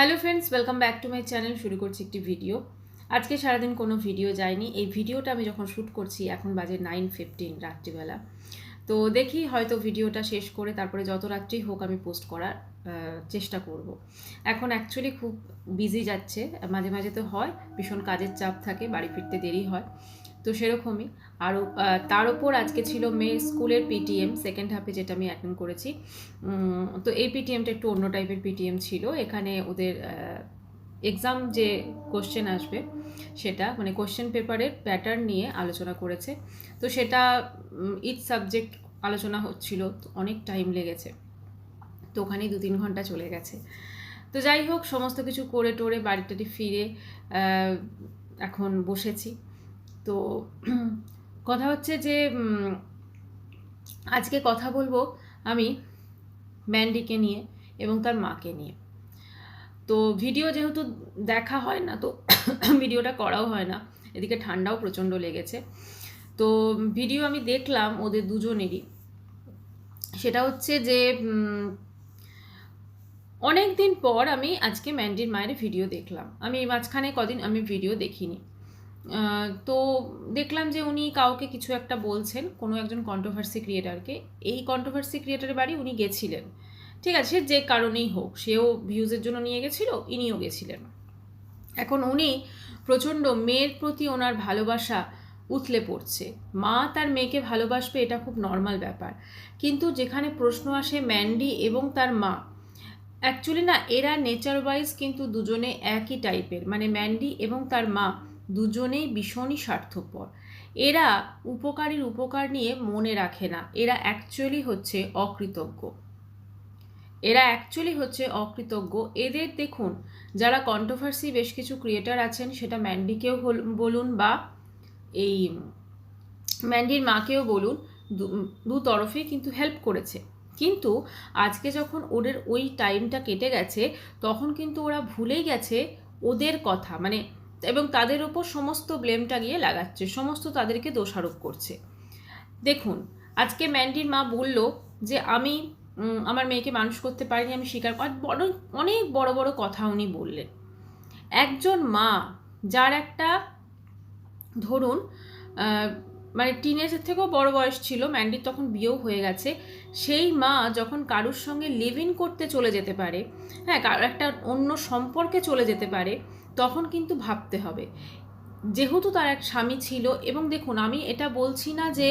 Hello friends welcome back to my channel শুরু করছি একটি ভিডিও আজকে সারাদিন কোনো ভিডিও যায়নি। এই ভিডিওটা আমি যখন শ্যুট করছি, এখন বাজে নাইন ফিফটিন রাত্রিবেলা। তো দেখি হয়তো ভিডিওটা শেষ করে তারপরে যত রাত্রেই হোক আমি পোস্ট করার চেষ্টা করব। এখন অ্যাকচুয়ালি খুব বিজি যাচ্ছে। মাঝে মাঝে তো হয়, ভীষণ কাজের চাপ থাকে, বাড়ি ফিরতে দেরি হয়। তো সেরকমই। আহ, তার উপর আজকে ছিল মেয়ের স্কুলের পিটিএম সেকেন্ড হাফে যেটা আমি অ্যাটেন্ড করেছি। তো এই পিটিএমটা একটু অন্য টাইপের পিটিএম ছিল। এখানে ওদের এক্সাম যে কোশ্চেন আসবে সেটা মানে কোশ্চেন পেপারের প্যাটার্ন নিয়ে আলোচনা করেছে। তো সেটা ইচ সাবজেক্ট আলোচনা হচ্ছিল অনেক টাইম লেগেছে। তো ওখানেই দু তিন ঘণ্টা চলে গেছে। তো যাই হোক সমস্ত কিছু করে টোরে বাড়িটাটি ফিরে এখন বসেছি। তো কথা হচ্ছে যে আজকে কথা বলব আমি ম্যান্ডিকে নিয়ে এবং তার মাকে নিয়ে। তো ভিডিও যেহেতু দেখা হয় না, তো ভিডিওটা করাও হয় না, এদিকে ঠান্ডাও প্রচণ্ড লেগেছে। তো ভিডিও আমি দেখলাম ওদের দুজনেরই। সেটা হচ্ছে যে অনেক দিন পর আমি আজকে ম্যান্ডির মায়ের ভিডিও দেখলাম। আমি মাঝখানে কদিন আমি ভিডিও দেখিনি। তো দেখলাম যে উনি কাউকে কিছু একটা বলছেন, কোনো একজন কন্ট্রোভার্সি ক্রিয়েটারকে এই কন্ট্রোভার্সি ক্রিয়েটারের বাড়ি উনি গেছিলেন। ঠিক আছে যে কারণেই হোক, সেও ভিউজের জন্য নিয়ে গেছিল, ইনিও গেছিলেন। এখন উনি প্রচণ্ড মেয়ের প্রতি ওনার ভালোবাসা উথলে পড়ছে। মা তার মেয়েকে ভালোবাসবে, এটা খুব নর্মাল ব্যাপার। কিন্তু যেখানে প্রশ্ন আসে ম্যান্ডি এবং তার মা অ্যাকচুয়ালি না, এরা নেচার ওয়াইজ কিন্তু দুজনে একই টাইপের মানে ম্যান্ডি এবং তার মা দুজনেই ভীষণই স্বার্থপর। এরা উপকারীর উপকার নিয়ে মনে রাখে না। এরা অ্যাকচুয়ালি হচ্ছে অকৃতজ্ঞ। এরা অ্যাকচুয়ালি হচ্ছে অকৃতজ্ঞ। এদের দেখুন, যারা কন্ট্রোভার্সি বেশ কিছু ক্রিয়েটার আছেন, সেটা ম্যান্ডিকেও বলুন বা এই ম্যান্ডির মাকেও বলুন, দু- তরফেই কিন্তু হেল্প করেছে। কিন্তু আজকে যখন ওদের ওই টাইমটা কেটে গেছে, তখন কিন্তু ওরা ভুলেই গেছে ওদের কথা। মানে এবং তাদের ওপর সমস্ত ব্লেমটা গিয়ে লাগাচ্ছে, সমস্ত তাদেরকে দোষারোপ করছে। দেখুন, আজকে ম্যান্ডির মা বলল যে, আমি আমার মেয়েকে মানুষ করতে পারিনি, আমি স্বীকার বড়, অনেক বড় বড় কথা উনি বললেন। একজন মা, যার একটা, ধরুন মানে টিনেজের থেকেও বড় বয়স ছিল ম্যান্ডির তখন বিয়েও হয়ে গেছে, সেই মা যখন কারুর সঙ্গে লিভ ইন করতে চলে যেতে পারে হ্যাঁ একটা অন্য সম্পর্কে চলে যেতে পারে তখন কিন্তু ভাবতে হবে। যেহেতু তার এক স্বামী ছিল এবং দেখুন, আমি এটা বলছি না যে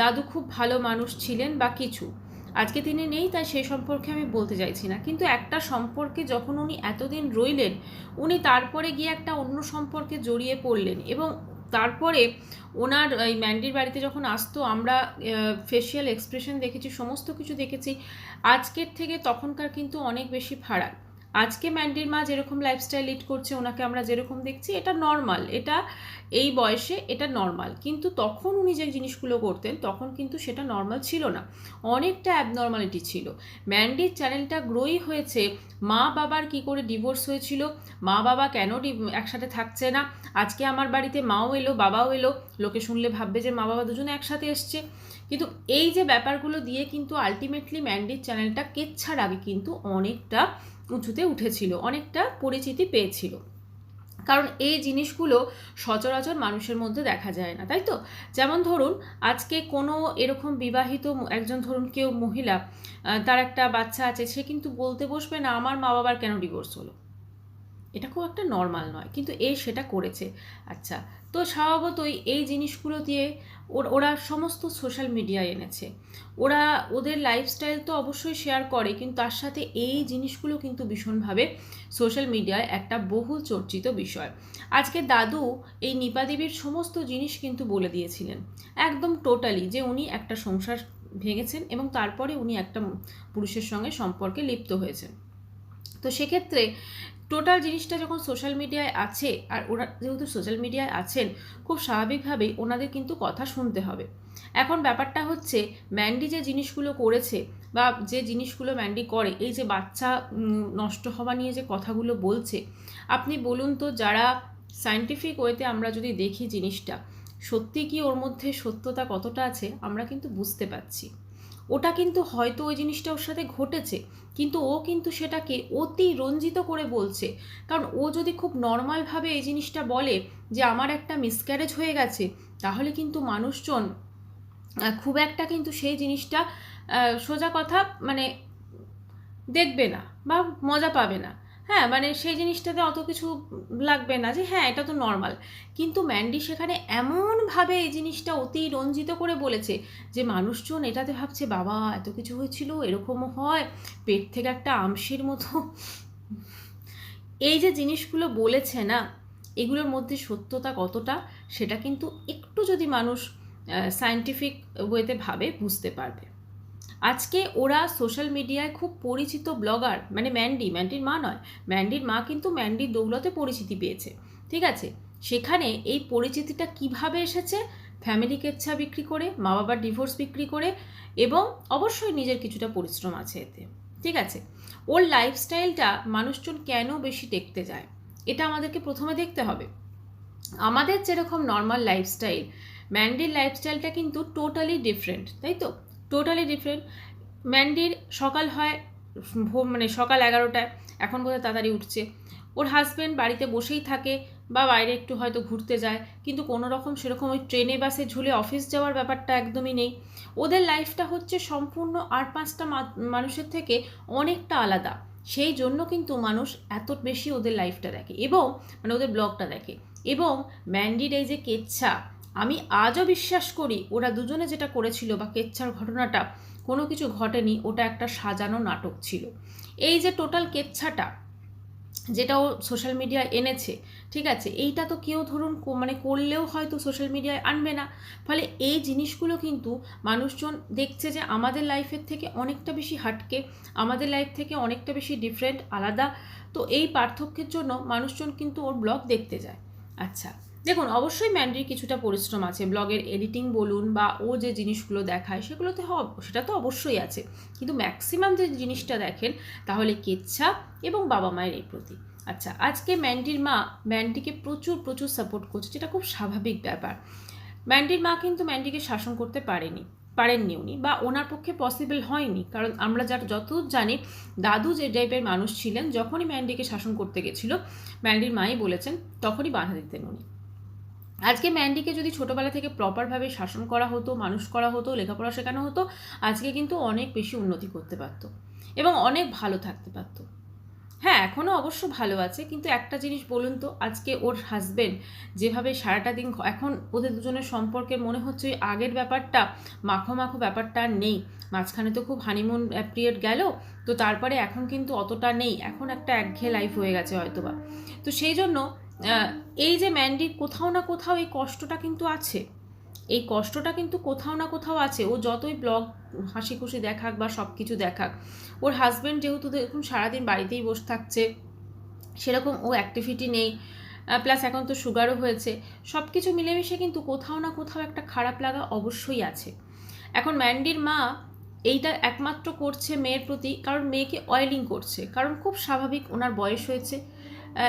দাদু খুব ভালো মানুষ ছিলেন বা কিছু। আজকে তিনি নেই, তাই সেই সম্পর্কে আমি বলতে চাইছি না। কিন্তু একটা সম্পর্কে যখন উনি এতদিন রইলেন, উনি তারপরে গিয়ে একটা অন্য সম্পর্কে জড়িয়ে পড়লেন এবং তারপরে ওনার এই ম্যান্ডির বাড়িতে যখন আসতো, আমরা ফেসিয়াল এক্সপ্রেশন দেখেছি, সমস্ত কিছু দেখেছি, আজকের থেকে তখনকার কিন্তু অনেক বেশি ফারাক। আজকে ম্যান্ডির মা যেরকম লাইফস্টাইল লিড করছে, ওনাকে আমরা যেরকম দেখছি, এটা নর্মাল এটা এই বয়সে এটা নর্মাল কিন্তু তখন উনি যে জিনিসগুলো করতেন, তখন কিন্তু সেটা নর্মাল ছিল না। অনেকটা অ্যাবনর্মালিটি ছিল। ম্যান্ডির চ্যানেলটা গ্রোই হয়েছে। মা বাবার কি করে ডিভোর্স হয়েছিল? মা বাবা কেন একসাথে থাকছে না? আজকে আমার বাড়িতে মাও এলো, বাবাও এলো। লোকে শুনলে ভাববে যে মা বাবা দুজনে একসাথে এসছে। কিন্তু এই যে ব্যাপারগুলো দিয়ে কিন্তু আলটিমেটলি ম্যান্ডির চ্যানেলটা কেচ্ছার আগে কিন্তু অনেকটা উঁচুতে উঠেছিল, অনেকটা পরিচিতি পেয়েছিল। কারণ এই জিনিসগুলো সচরাচর মানুষের মধ্যে দেখা যায় না, তাই তো? যেমন ধরুন, আজকে কোনো এরকম বিবাহিত একজন ধরুন কেউ মহিলা তার একটা বাচ্চা আছে, সে কিন্তু বলতে বসবে না, আমার মা বাবার কেন ডিভোর্স হলো? এটা খুব একটা নর্মাল নয়, কিন্তু এ সেটা করেছে। আচ্ছা তো স্বভাবতই এই জিনিসগুলো দিয়ে ওর- সমস্ত সোশ্যাল মিডিয়ায় এনেছে। ওরা, ওদের লাইফস্টাইল তো অবশ্যই শেয়ার করে, কিন্তু তার সাথে এই জিনিসগুলো কিন্তু ভীষণভাবে সোশ্যাল মিডিয়ায় একটা বহুল চর্চিত বিষয়। আজকে দাদু এই নিপা দেবীর সমস্ত জিনিস কিন্তু বলে দিয়েছিলেন। একদম টোটালি যে উনি একটা সংসার ভেঙেছেন এবং তারপরে উনি একটা পুরুষের সঙ্গে সম্পর্কে লিপ্ত হয়েছেন। তো সেক্ষেত্রে টোটাল জিনিসটা যখন সোশ্যাল মিডিয়ায় আছে, আর ওরা যেহেতু সোশ্যাল মিডিয়ায় আছেন, খুব স্বাভাবিকভাবেই ওনাদের কিন্তু কথা শুনতে হবে। এখন ব্যাপারটা হচ্ছে ম্যান্ডি যে জিনিসগুলো করেছে, বা যে জিনিসগুলো ম্যান্ডি করে, এই যে বাচ্চা নষ্ট হওয়া নিয়ে যে কথাগুলো বলছে, আপনি বলুন তো যারা সায়েন্টিফিক ওয়েতে আমরা যদি দেখি জিনিসটা, সত্যি কি ওর মধ্যে সত্যতা কতটা আছে, আমরা কিন্তু বুঝতে পারছি। ওটা কিন্তু হয়তো ওই জিনিসটা ওর সাথে ঘটেছে, কিন্তু ও কিন্তু সেটাকে অতি রঞ্জিত করে বলছে। কারণ ও যদি খুব নর্মালভাবে এই জিনিসটা বলে যে আমার একটা মিসক্যারেজ হয়ে গেছে, তাহলে কিন্তু মানুষজন খুব একটা কিন্তু সেই জিনিসটা সোজা কথা মানে দেখবে না বা মজা পাবে না। হ্যাঁ মানে সেই জিনিসটাতে অত কিছু লাগবে না যে হ্যাঁ এটা তো নর্মাল কিন্তু ম্যান্ডি সেখানে এমনভাবে এই জিনিসটা অতি রঞ্জিত করে বলেছে যে মানুষজন এটাতে ভাবছে, বাবা, এত কিছু হয়েছিল, এরকমও হয়, পেট থেকে একটা আমশির মতো। এই যে জিনিসগুলো বলেছে না, এগুলোর মধ্যে সত্যতা কতটা, সেটা কিন্তু একটু যদি মানুষ সায়েন্টিফিক ওয়েতে ভাবে, বুঝতে পারবে। আজকে ওরা সোশ্যাল মিডিয়ায় খুব পরিচিত ব্লগার মানে ম্যান্ডি ম্যান্ডির মা নয় ম্যান্ডির মা কিন্তু ম্যান্ডির দৌলতে পরিচিতি পেয়েছে, ঠিক আছে? সেখানে এই পরিচিতিটা কীভাবে এসেছে? ফ্যামিলি কেচ্ছা বিক্রি করে মা বাবার ডিভোর্স বিক্রি করে, এবং অবশ্যই নিজের কিছুটা পরিশ্রম আছে এতে, ঠিক আছে? ওর লাইফস্টাইলটা মানুষজন কেন বেশি দেখতে যায়? এটা আমাদেরকে প্রথমে দেখতে হবে। আমাদের যেরকম নর্মাল লাইফস্টাইল ম্যান্ডির লাইফস্টাইলটা কিন্তু টোটালি ডিফারেন্ট তাই তো? টোটালি ডিফারেন্ট ম্যান্ডির সকাল হয় মানে সকাল এগারোটায়। এখন বোধহয় তাড়াতাড়ি উঠছে। ওর হাজব্যান্ড বাড়িতে বসেই থাকে বা বাইরে একটু হয়তো ঘুরতে যায়, কিন্তু কোনো রকম সেরকম ওই ট্রেনে বাসে ঝুলে অফিস যাওয়ার ব্যাপারটা একদমই নেই। ওদের লাইফটা হচ্ছে সম্পূর্ণ আর পাঁচটা মানুষের থেকে অনেকটা আলাদা। সেই জন্য কিন্তু মানুষ এত বেশি ওদের লাইফটা দেখে এবং মানে ওদের ব্লগটা দেখে। এবং ম্যান্ডির এই যে কেচ্ছা আমি আজও বিশ্বাস করি ওরা দুজনে যেটা করেছিল বা কেচ্ছার ঘটনাটা, কোনো কিছু ঘটেনি, ওটা একটা সাজানো নাটক ছিল। এই যে টোটাল কেচ্ছাটা, যেটা ও সোশ্যাল মিডিয়ায় এনেছে, ঠিক আছে, এইটা তো কেউ ধরুন মানে করলেও হয়তো সোশ্যাল মিডিয়ায় আনবে না। ফলে এই জিনিসগুলো কিন্তু মানুষজন দেখছে যে আমাদের লাইফের থেকে অনেকটা বেশি হাটকে, আমাদের লাইফ থেকে অনেকটা বেশি ডিফারেন্ট, আলাদা। তো এই পার্থক্যের জন্য মানুষজন কিন্তু ওর ব্লগ দেখতে যায়। আচ্ছা দেখুন, অবশ্যই ম্যান্ডির কিছুটা পরিশ্রম আছে। ব্লগের এডিটিং বলুন বা ও যে জিনিসগুলো দেখায়, সেগুলোতে সেটা তো অবশ্যই আছে। কিন্তু ম্যাক্সিমাম যে জিনিসটা দেখেন, তাহলে কেচ্ছা এবং বাবা মায়ের এই প্রতি। আচ্ছা আজকে ম্যান্ডির মা ম্যান্ডিকে প্রচুর প্রচুর সাপোর্ট করছে, যেটা খুব স্বাভাবিক ব্যাপার। ম্যান্ডির মা কিন্তু ম্যান্ডিকে শাসন করতে পারেনি, পারেননি উনি বা ওনার পক্ষে পসিবল হয়নি। কারণ আমরা যার যত জানি, দাদু যে টাইপের মানুষ ছিলেন, যখনই ম্যান্ডিকে শাসন করতে গেছিল ম্যান্ডির মাই বলেছেন, তখনই বাধা দিতেন উনি। আজকে ম্যান্ডিকে যদি ছোটোবেলা থেকে প্রপারভাবে শাসন করা হতো, মানুষ করা হতো, লেখাপড়া শেখানো হতো, আজকে কিন্তু অনেক বেশি উন্নতি করতে পারতো এবং অনেক ভালো থাকতে পারতো। হ্যাঁ এখনও অবশ্য ভালো আছে, কিন্তু একটা জিনিস বলুন তো, আজকে ওর হাজবেন্ড যেভাবে সারাটা দিন এখন ওদের দুজনের সম্পর্কে মনে হচ্ছে ওই আগের ব্যাপারটা, মাখো মাখো ব্যাপারটা নেই। মাঝখানে তো খুব হানিমুন পিরিয়ড গেল, তো তারপরে এখন কিন্তু অতটা নেই। এখন একটা একঘেয়ে লাইফ হয়ে গেছে হয়তোবা। তো সেই জন্য এই যে ম্যান্ডির কোথাও না কোথাও এই কষ্টটা কিন্তু আছে। এই কষ্টটা কিন্তু কোথাও না কোথাও আছে। ও যতই ব্লগ হাসি খুশি দেখাক বা সব কিছু দেখাক, ওর হাজব্যান্ড যেহেতু দেখুন সারাদিন বাড়িতেই বসে থাকছে, সেরকম ও অ্যাক্টিভিটি নেই প্লাস এখন তো সুগারও হয়েছে সব কিছু মিলেমিশে কিন্তু কোথাও না কোথাও একটা খারাপ লাগা অবশ্যই আছে। এখন ম্যান্ডির মা এইটা একমাত্র করছে মেয়ের প্রতি, কারণ মেয়েকে অয়েলিং করছে, কারণ খুব স্বাভাবিক ওনার বয়স হয়েছে।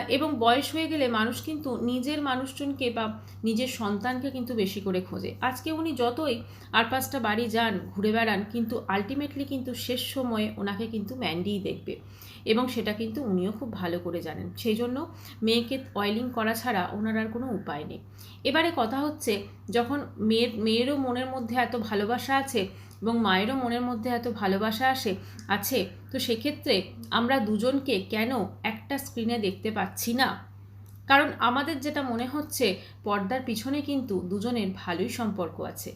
এবং বয়স হয়ে গেলে মানুষ কিন্তু নিজের মানুষজনকে বা নিজের সন্তানকে কিন্তু বেশি করে খোঁজে। আজকে উনি যতই আর পাঁচটা বাড়ি যান, ঘুরে বেড়ান, কিন্তু আলটিমেটলি কিন্তু শেষ সময়ে ওনাকে কিন্তু ম্যান্ডিই দেখবে। এবং সেটা কিন্তু উনিও খুব ভালো করে জানেন। সেই জন্য মেয়েকে অয়েলিং করা ছাড়া ওনার আর কোনো উপায় নেই। এবারে কথা হচ্ছে, যখন মেয়ের, মেয়েরও মনের মধ্যে এত ভালোবাসা আছে এবং মায়েরও মনের মধ্যে এত ভালোবাসা আসে, আছে, তো সেক্ষেত্রে আমরা দুজনকে কেন একটা স্ক্রিনে দেখতে পাচ্ছি না? কারণ আমাদের যেটা মনে হচ্ছে, পর্দার পিছনে কিন্তু দুজনের ভালোই সম্পর্ক আছে।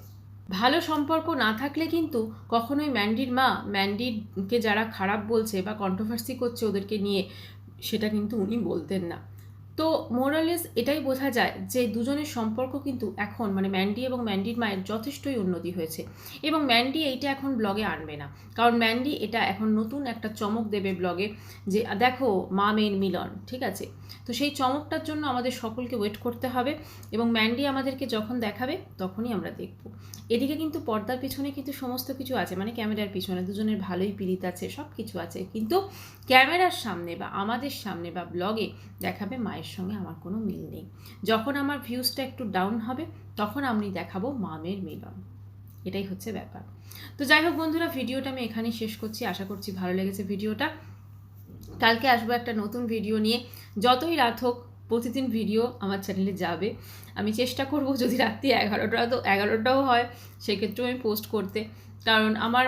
ভালো সম্পর্ক না থাকলে কিন্তু কখনোই ম্যান্ডির মা ম্যান্ডিরকে যারা খারাপ বলছে বা কন্ট্রোভার্সি করছে ওদেরকে নিয়ে সেটা কিন্তু উনি বলতেন না। তো মোরালেস এটাই বোঝা যায় যে দুজনের সম্পর্ক কিন্তু এখন মানে ম্যান্ডি এবং ম্যান্ডির মায়ের যথেষ্টই উন্নতি হয়েছে। এবং ম্যান্ডি এইটা এখন ব্লগে আনবে না। কারণ ম্যান্ডি এটা এখন নতুন একটা চমক দেবে ব্লগে যে, দেখো, মা মেয়ের মিলন ঠিক আছে? তো সেই চমকটার জন্য আমাদের সকলকে ওয়েট করতে হবে এবং ম্যান্ডি আমাদেরকে যখন দেখাবে তখনই আমরা দেখব। এদিকে কিন্তু পর্দার পিছনে কিন্তু সমস্ত কিছু আছে মানে ক্যামেরার পিছনে দুজনের ভালোই পীড়িত আছে সব কিছু আছে। কিন্তু ক্যামেরার সামনে বা আমাদের সামনে বা ব্লগে দেখাবে মায়ের সঙ্গে আমার কোনো মিল নেই। যখন আমার ভিউজটা একটু ডাউন হবে, তখন আমি দেখাবো মামের মিলন। এটাই হচ্ছে ব্যাপার। তো যাই হোক বন্ধুরা ভিডিওটা আমি এখানেই শেষ করছি। আশা করছি ভালো লেগেছে ভিডিওটা কালকে আসব একটা নতুন ভিডিও নিয়ে। যতই রাত হোক, প্রতিদিন ভিডিও আমার চ্যানেলে যাবে। আমি চেষ্টা করব যদি রাত্রি এগারোটা, তো এগারোটাও হয়, সেক্ষেত্রেও আমি পোস্ট করতে। কারণ আমার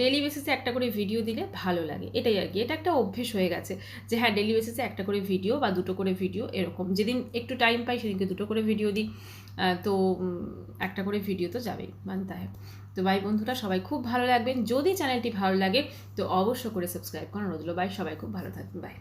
ডেলি বেসিসে একটা করে ভিডিও দিলে ভালো লাগে। এটাই আর কি। এটা একটা অভ্যেস হয়ে গেছে যে হ্যাঁ ডেলি বেসিসে একটা করে ভিডিও বা দুটো করে ভিডিও এরকম। যেদিন একটু টাইম পাই, সেদিনকে দুটো করে ভিডিও দিই। তো একটা করে ভিডিও তো যাবেই মানতে হয় তো ভাই বন্ধুরা, সবাই খুব ভালো লাগবেন যদি চ্যানেলটি ভালো লাগে, তো অবশ্য করে সাবস্ক্রাইব করানো রইল বাই সবাই খুব ভালো থাকবেন। বাই